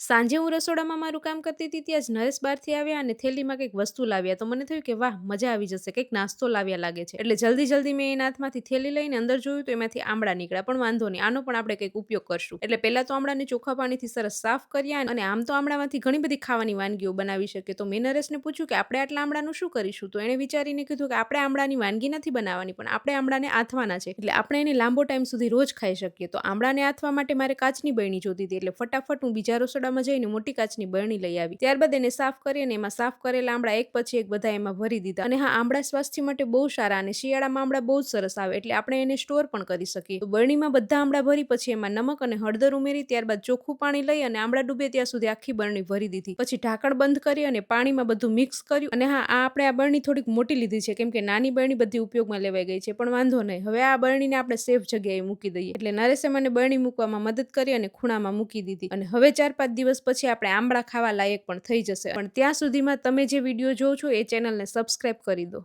સાંજે હું રસોડામાં મારું કામ કરતી હતી ત્યાં જ નરેશ બહારથી આવ્યા અને થેલીમાં કંઈક વસ્તુ લાવ્યા. તો મને થયું કે, વાહ, મજા આવી જશે, કંઈક નાસ્તો લાવ્યા લાગે છે. એટલે જલ્દી જલ્દી મેં એના હાથમાંથી થેલી લઈને અંદર જોયું તો એમાંથી આમળા નીકળ્યા. પણ વાંધો નહીં, આનો પણ આપણે કંઈક ઉપયોગ કરશું. એટલે પહેલાં તો આમળાને ચોખ્ખા પાણીથી સરસ સાફ કર્યા અને આમ તો આમળામાંથી ઘણી બધી ખાવાની વાનગીઓ બનાવી શકે તો મેં નરેશને પૂછ્યું કે, આપણે આટલા આમળાનું શું કરીશું? તો એણે વિચારીને કીધું કે, આપણે આમળાની વાનગી નથી બનાવવાની, પણ આપણે આમળાને આથવાના છે. એટલે આપણે એને લાંબો ટાઈમ સુધી રોજ ખાઈ શકીએ. તો આમળાને આથવા માટે મારે કાચની બહેણી જોતી હતી. એટલે ફટાફટ હું બીજા રસોડામાં જઈને મોટી કાચની બરણી લઈ આવી. ત્યારબાદ એને સાફ કરી અને એમાં સાફ કરેલા આંબળા એક પછી એક બધા એમાં ભરી દીધા. અને હા આમળા સ્વાસ્થ્ય માટે બહુ સારા અને શિયાળામાં આમળા બહુ જ સરસ આવે, એટલે આપણે એને સ્ટોર પણ કરી શકીએ. તો બરણીમાં બધા આંબળા ભરી પછી એમાં નમક અને હળદર ઉમેરી, ત્યારબાદ ચોખ્ખું પાણી લઈ અને આમળા ડૂબે ત્યાં સુધી આખી બરણી ભરી દીધી. પછી ઢાંકણ બંધ કરી અને પાણીમાં બધું મિક્સ કર્યું. અને હા, આ આપણે આ બરણી થોડીક મોટી લીધી છે, કેમ કે નાની બરણી બધી ઉપયોગમાં લેવાઈ ગઈ છે, પણ વાંધો નહીં. હવે આ બરણીને આપણે સેફ જગ્યાએ મૂકી દઈએ. એટલે નરેશે મને બરણી મૂકવામાં મદદ કરી અને ખૂણામાં મૂકી દીધી. અને હવે ચાર પાંચ દિવસ પછી આપણે આંબળા ખાવા લાયક પણ થઈ જશે. પણ ત્યાં સુધીમાં તમે જે વીડિયો જોવો છો એ ચેનલને સબસ્ક્રાઈબ કરી દો.